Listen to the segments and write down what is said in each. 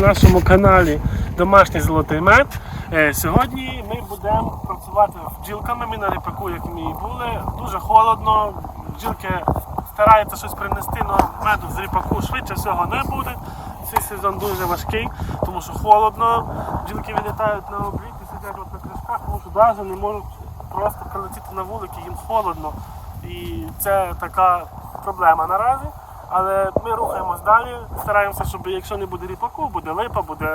на нашому каналі Домашній золотий мед. Е, Сьогодні ми будемо працювати бджілками. Ми на ріпаку, як ми і були. Дуже холодно. Бджілки стараються щось принести, але меду з ріпаку швидше всього не буде. Цей сезон дуже важкий, тому що холодно. Бджілки вилітають на обліт і сидять на кришках, тому що навіть не можуть просто прилетіти на вулики, їм холодно. І це така проблема наразі. Але ми рухаємось далі, стараємося, щоб якщо не буде ріпаку, буде липа, буде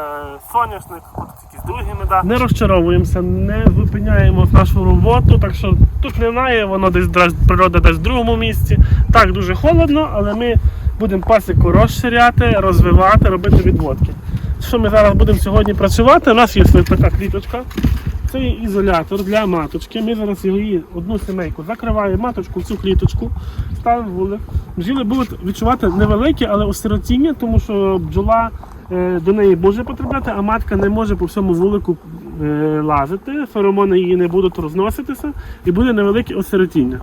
соняшник, будуть якісь другі меда. Не розчаровуємося, не зупиняємо нашу роботу, так що тут немає, воно десь природа десь в другому місці. Так, дуже холодно, але ми будемо пасіку розширяти, розвивати, робити відводки. Що ми зараз будемо сьогодні працювати? У нас є така кліточка. Це ізолятор для маточки. Ми зараз її одну сімейку закриваємо маточку в цю кліточку, ставимо вулик. Бджіли будуть відчувати невелике, але осиротіння, тому що бджола е, до неї може потрапляти, а матка не може по всьому вулику е, лазити, феромони її не будуть розноситися і буде невелике осиротіння.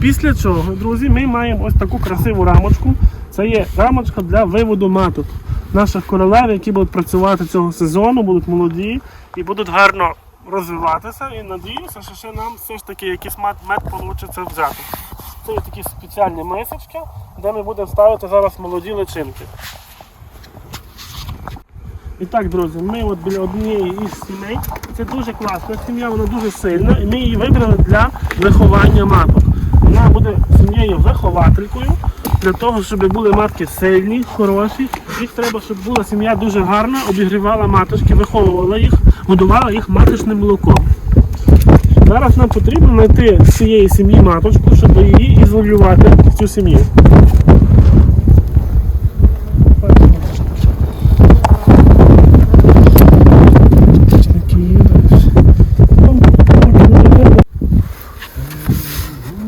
Після чого, друзі, ми маємо ось таку красиву рамочку. Це є рамочка для виводу маток наших королев, які будуть працювати цього сезону, будуть молоді і будуть гарно розвиватися. І надіюся, що ще нам все ж таки якийсь мед, вийде взяти. Це є такі спеціальні мисочки, де ми будемо ставити зараз молоді личинки. І так, друзі, ми от біля однієї із сімей. Це дуже класна сім'я, вона дуже сильна, і ми її вибрали для виховання маток. Вона буде сім'єю вихователькою для того, щоб були матки сильні, хороші. Їх треба, щоб була сім'я дуже гарна, обігрівала маточки, виховувала їх, годувала їх маточним молоком. Зараз нам потрібно знайти з цієї сім'ї маточку, щоб її ізолювати, в цю сім'ю.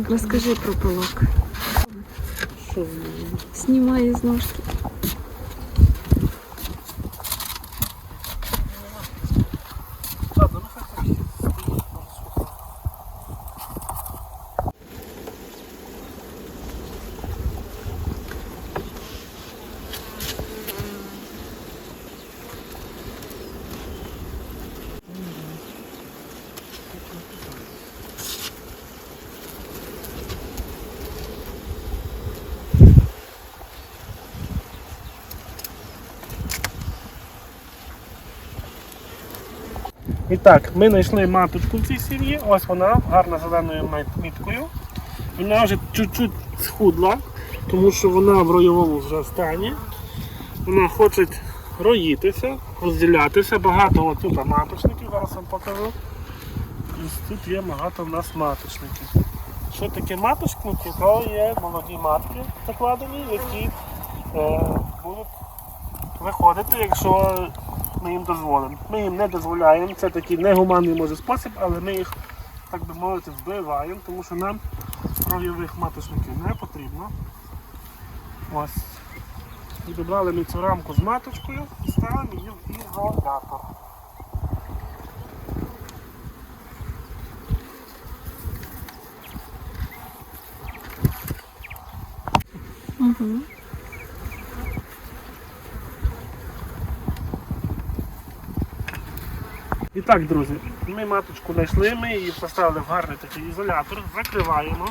Розкажи про пилок. Знімає из ножки. І так, ми знайшли маточку в цій сім'ї. Ось вона, гарна зеленою міткою. Вона вже чуть-чуть схудла, тому що вона в роєвому вже стані. Вона хоче роїтися, розділятися. Багато тут маточників, зараз вам покажу. Ось тут є багато в нас маточників. Що таке маточники? То є молоді матки закладені, які е, будуть виходити, якщо ми їм дозволимо. Ми їм не дозволяємо, це такий негуманний може спосіб, але ми їх, так би мовити, вбиваємо, тому що нам кров'явих маточників не потрібно. Ось. Відібрали ми цю рамку з маточкою і ставимо її в ізолятор. Угу. І так, друзі, ми маточку знайшли, ми її поставили в гарний такий ізолятор, закриваємо.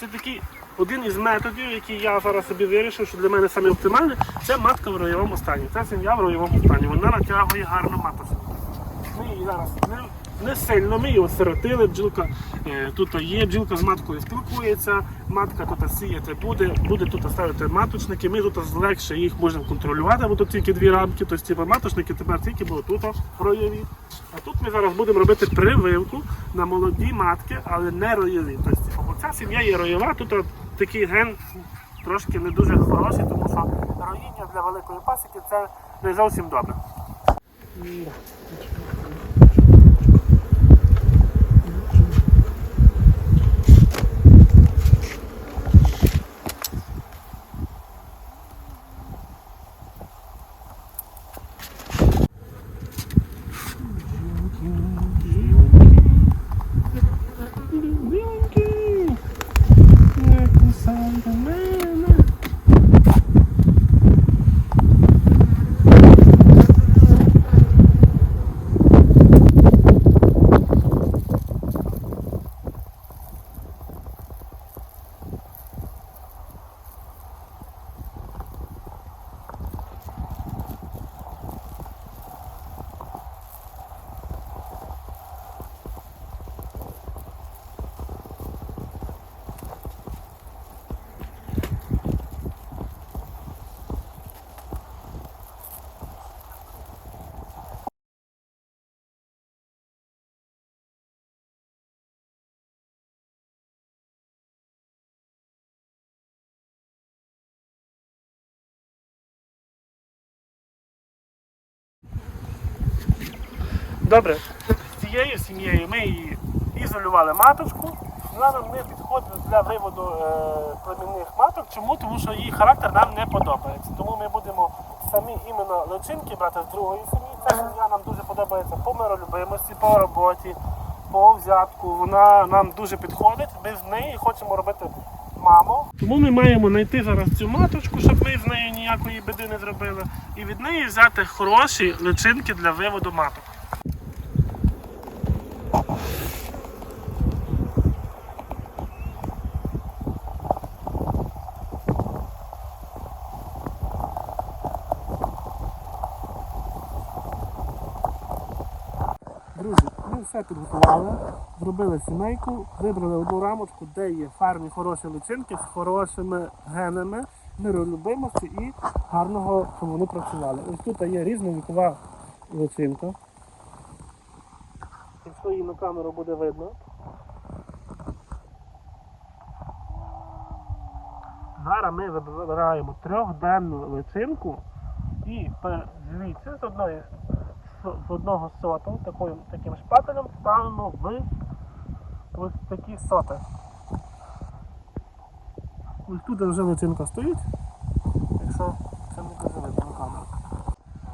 Це такий один із методів, який я зараз собі вирішив, що для мене саме оптимальний, це матка в роєвому стані. Це сім'я в роєвому стані. Вона натягує гарно маточку. Ми її зараз не сильно, ми її осиротили, бджілка е, тут є, бджілка з маткою спілкується, матка тут сіяти буде, буде тут ставити маточники, ми тут легше їх можемо контролювати, бо тут тільки дві рамки, тобто типу, маточники тепер тільки будуть тут роєві. А тут ми зараз будемо робити прививку на молоді матки, але не роєві. Тобто, типу, ця сім'я є роєва, тут такий ген трошки не дуже хороший, тому що роїння для великої пасіки це не зовсім добре. Біленький, не кусай до мене. Добре. З цією сім'єю ми її ізолювали маточку. Вона нам не підходить для виводу е, племінних маток. Чому? Тому що її характер нам не подобається. Тому ми будемо самі іменно личинки брати з другої сім'ї. Ця сім'я нам дуже подобається по миролюбимості, по роботі, по взятку. Вона нам дуже підходить. Ми з неї хочемо робити маму. Тому ми маємо знайти зараз цю маточку, щоб ми з нею ніякої біди не зробили, і від неї взяти хороші личинки для виводу маток. Друзі, ми все підготували, зробили сімейку, вибрали одну рамочку, де є фарні хороші личинки з хорошими генами, миролюбимості і гарного, щоб вони працювали. Ось тут є різновікова личинка. Її на камеру буде видно. Зараз ми вибираємо трьохденну личинку і звідси з одної з- одного соту, такою, таким шпателем ставимо в ось такі соти. Ось тут вже личинка стоїть, якщо це не дуже видно камеру.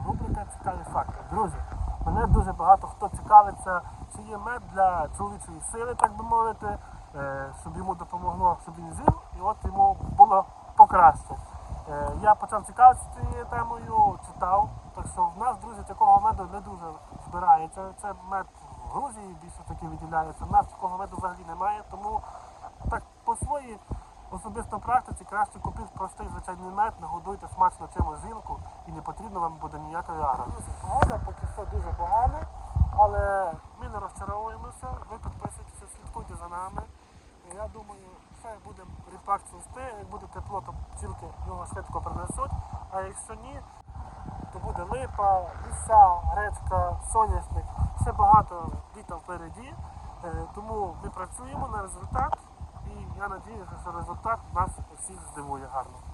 Рубрика цікаві факти. Друзі, мене дуже багато хто цікавиться, чи є мед для чоловічої сили, так би мовити, е, щоб йому допомогло, щоб він жив, і от йому було покраще. Е, Я почав цікавитися цією темою, читав. Так що в нас, друзі, такого меду не дуже збирається. Це мед в Грузії більше таки виділяється. В нас такого меду взагалі немає, тому так по своїй особисто практиці краще купіть простий звичайний мед, нагодуйте смачно чимось жінку і не потрібно вам буде ніякої агро. Друзі, погода поки що дуже погана, але ми не розчаровуємося. Ви підписуйтеся, слідкуйте за нами. Я думаю, все буде ріпак цвісти, як буде тепло, то бджілки його швидко принесуть. А якщо ні, то буде липа, ліса, гречка, соняшник. Ще багато літа впереді. Е, Тому ми працюємо на результат я сподіваюся, що результат нас усіх здивує гарно.